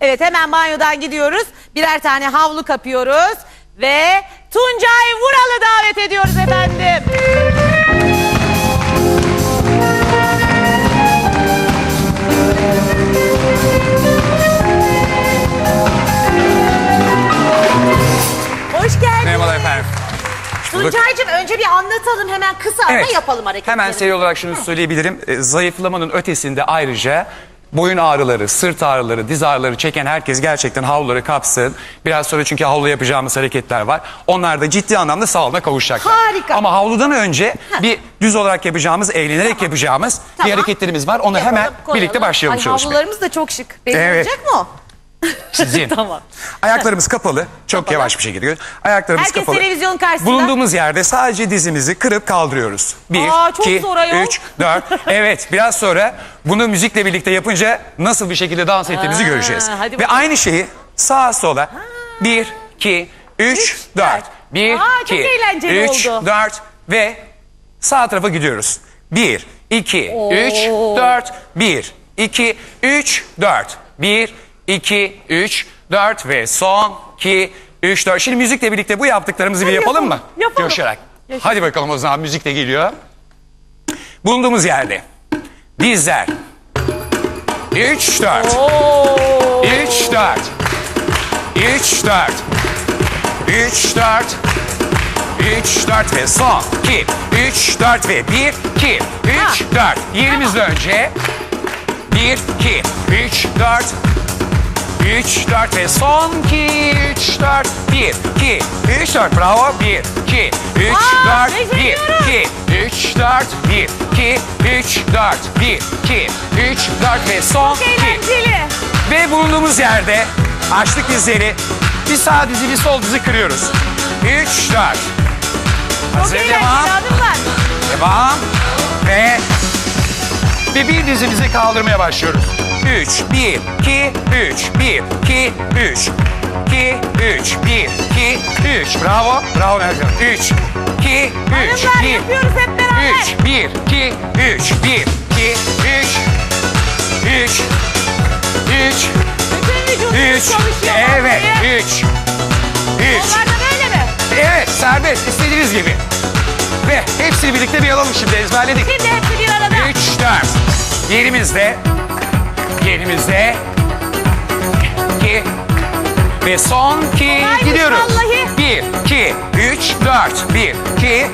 Evet hemen banyodan gidiyoruz. Birer tane havlu kapıyoruz. Ve Tuncay Vural'ı davet ediyoruz efendim. Hoş geldin. Merhabalar efendim. Tuncay'cığım önce bir anlatalım hemen kısa ama yapalım hareketleri. Hemen seri olarak şunu söyleyebilirim. E, Zayıflamanın ötesinde ayrıca boyun ağrıları, sırt ağrıları, diz ağrıları çeken herkes gerçekten havluları kapsın. Biraz sonra çünkü havlu yapacağımız hareketler var. Onlar da ciddi anlamda sağlığına kavuşacaklar. Harika. Ama havludan önce bir düz olarak yapacağımız, eğlenerek yapacağımız Tamam. bir hareketlerimiz var. Onu hemen Yapalım, koyalım. birlikte başlayalım Ay, çalışmaya. Havlularımız da çok şık. Belli Evet. olacak mı o? Sizin. Tamam. Ayaklarımız kapalı. Çok Kapalı. yavaş bir şekilde. Ayaklarımız Herkes kapalı. televizyonun karşısında. Bulunduğumuz yerde sadece dizimizi kırıp kaldırıyoruz. Bir, Aa, iki, üç, dört. Evet biraz sonra bunu müzikle birlikte yapınca nasıl bir şekilde dans ettiğimizi Aa, göreceğiz. Ve bakalım. aynı şeyi sağa sola. Bir, iki, üç, Üç, dört. dört. Bir, Aa, iki, üç, oldu. dört ve sağ tarafa gidiyoruz. Bir, iki, Oo. üç, dört. Bir, iki, üç, dört. Bir, iki, üç, dört ve son iki, üç, dört. Şimdi müzikle birlikte bu yaptıklarımızı bir yapalım, mı? yapalım. Yaşasın. Hadi bakalım o zaman müzik de geliyor. Bulunduğumuz yerde. Dizler. Üç, dört. Oo. Üç, dört. Üç, dört. Üç, dört. Üç, dört ve son. İki, üç, dört ve bir, iki, üç, dört. Yerimizde önce. Bir, iki, üç, dört. Üç, dört ve son. İki, üç, dört. Bir, iki, üç, dört. Bravo. Bir, iki, üç, Aa, dört. Bir, beceriyorum. iki, üç, dört. Bir, iki, üç, dört. Bir, iki, üç, dört ve son. Çok iki. eğlenceli. Ve bulunduğumuz yerde açtık dizleri. Bir sağ dizi bir sol dizi kırıyoruz. 3, 4. Çok Hazır devam. Devam. Ve ve bir dizimizi kaldırmaya başlıyoruz. 3, 1, 2, 3, 1, 2, 3. 2, 3, 1, 2, 3. Bravo. Bravo Mercan. 3, 2, 3, Hanımlar 1, yapıyoruz hep beraber. 3, 1, 2, 3, 1, 2, 3, 3, 3, Bütün vücudumuz 3. çalışıyor. Evet. vallahi. 3. 3. Onlar da böyle mi? Evet serbest istediğiniz gibi. Ve hepsini birlikte bir alalım şimdi ezberledik. Şimdi hepsi bir arada. 3, 4. Yerimizde. Yerimizde. 2. Ve son 2 Kolaymış gidiyoruz. vallahi. 1, 2, 3, 4. 1, 2.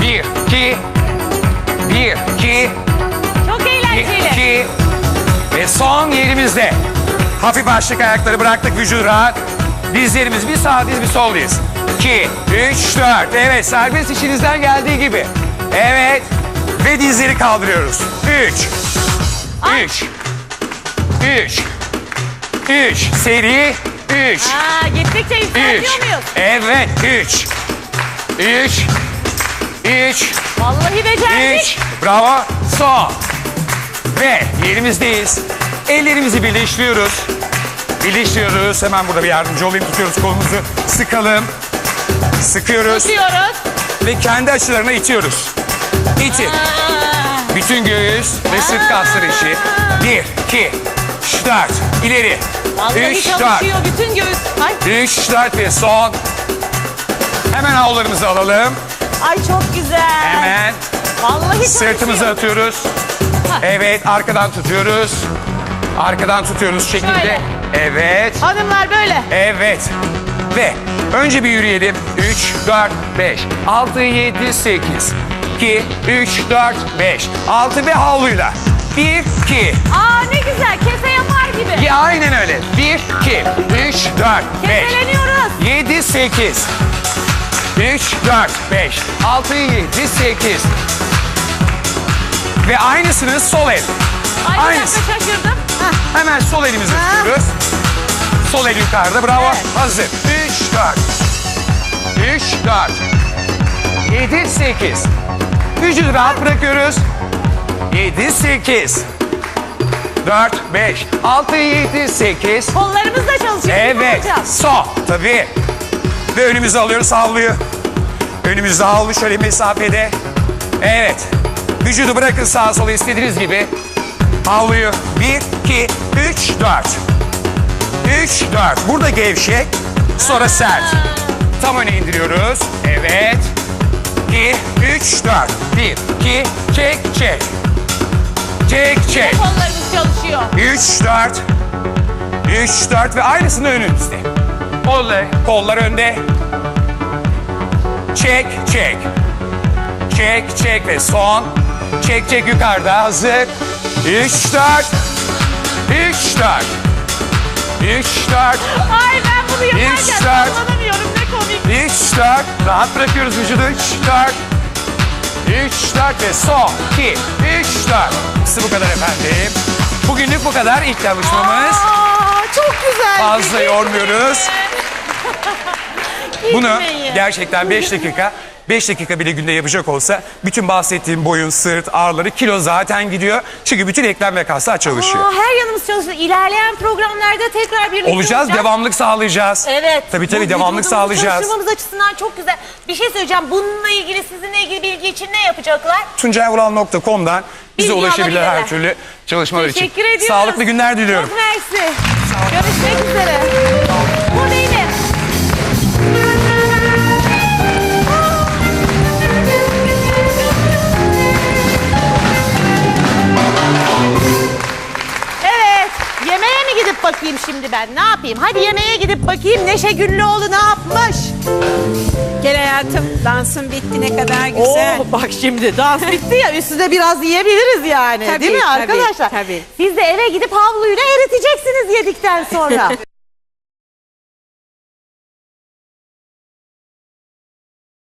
1, 2. 1, 2. Çok eğlenceli. 2 ve son yerimizde. Hafif açtık ayakları bıraktık vücudu rahat. Dizlerimiz bir sağ diz bir sol diz. 2, 3, 4. Evet serbest işinizden geldiği gibi. Evet. Ve dizleri kaldırıyoruz. 3, 3, 3, 3. Seri 3. Aa, gittikçe 3. yükseltiyor muyuz? Evet 3. 3. 3. Vallahi becerdik. 3. Bravo. Son. Ve yerimizdeyiz. Ellerimizi birleştiriyoruz. Birleştiriyoruz. Hemen burada bir yardımcı olayım. Tutuyoruz kolumuzu. Sıkalım. Sıkıyoruz. Tutuyoruz. Ve kendi açılarına itiyoruz. İtin. Aa, Bütün göğüs ve sırt kasları işi. 1, 2, 3, 4. İleri. Vallahi 3, 4. çalışıyor bütün göğüs. Ay, 3, 4 ve son. Hemen havlularımızı alalım. ay çok güzel. Hemen Vallahi çalışıyor. Sırtımızı atıyoruz. Ha. Evet arkadan tutuyoruz. Arkadan tutuyoruz şekilde. Şöyle. Evet. Hanımlar böyle. Evet. Ve önce bir yürüyelim. 3, 4, 5, 6, 7, 8, 2, 3, 4, 5, 6 ve havluyla. 1, 2. Aa ne gibi. Ya aynen öyle. 1, 2, 3, 4, 5, Keseleniyoruz. 7, 8, 3, 4, 5, 6, 7, 8. Ve aynısını sol el. Ay bir Aynısı. dakika şaşırdım. Hah. Hemen sol elimizi Ha. tutuyoruz. Sol el yukarıda. Bravo. Evet. Hazır. 3, 4. 3, 4. 7, 8. Vücudu rahat bırakıyoruz. 7, 8. 4, 5, 6, 7, 8. Kollarımız da çalışıyor. Evet. Sol. Tabii. Ve önümüze alıyoruz havluyu. Önümüzde havlu şöyle mesafede. Evet. Vücudu bırakın sağa sola istediğiniz gibi. Havluyu. 1, 2, 3, 4. 3, 4. Burada gevşek. Sonra sert. Tam öne indiriyoruz. Evet. 2, 3, 4. 1, 2, çek, çek. Çek, çek. Kollarımız çalışıyor. 3, 4. 3, 4 ve aynısını önünüzde. Kollar, kollar önde. Çek, çek. Çek, çek ve son. Çek, çek yukarıda. Hazır. 3, 4. 3, 4. 3, 4. Ay ben bunu yaparken kullanamıyorum ne komik. 3, 4. Rahat bırakıyoruz vücudu. 3, 4. 3, 4 ve son. 2, 3, 4. İşte bu kadar efendim. Bugünlük bu kadar. İlk çalışmamız. Aa, çok güzel. Fazla yormuyoruz. Bunu gerçekten 5 dakika 5 dakika bile günde yapacak olsa bütün bahsettiğim boyun, sırt, ağrıları kilo zaten gidiyor. Çünkü bütün eklem ve kaslar çalışıyor. Aa, her yanımız çalışıyor. İlerleyen programlarda tekrar birlikte Olacağız, devamlık sağlayacağız. Evet. Tabii tabii Bu devamlık vücudumuzu sağlayacağız. Çalıştırmamız açısından çok güzel. Bir şey söyleyeceğim. Bununla ilgili sizinle ilgili bilgi için ne yapacaklar? tuncayvural.com'dan bize Bilgi ulaşabilirler her alabilirler. türlü çalışmalar için. Teşekkür ediyoruz. Sağlıklı günler diliyorum. Çok mersi. Görüşmek üzere. Bu bakayım şimdi ben? Ne yapayım? Hadi yemeğe gidip bakayım Neşe Güllüoğlu ne yapmış? Gel hayatım dansın bitti ne kadar güzel. Oo, bak şimdi dans bitti ya üstüne biraz yiyebiliriz yani. Tabii, Değil mi tabii, arkadaşlar? tabii. Siz de eve gidip havluyla eriteceksiniz yedikten sonra.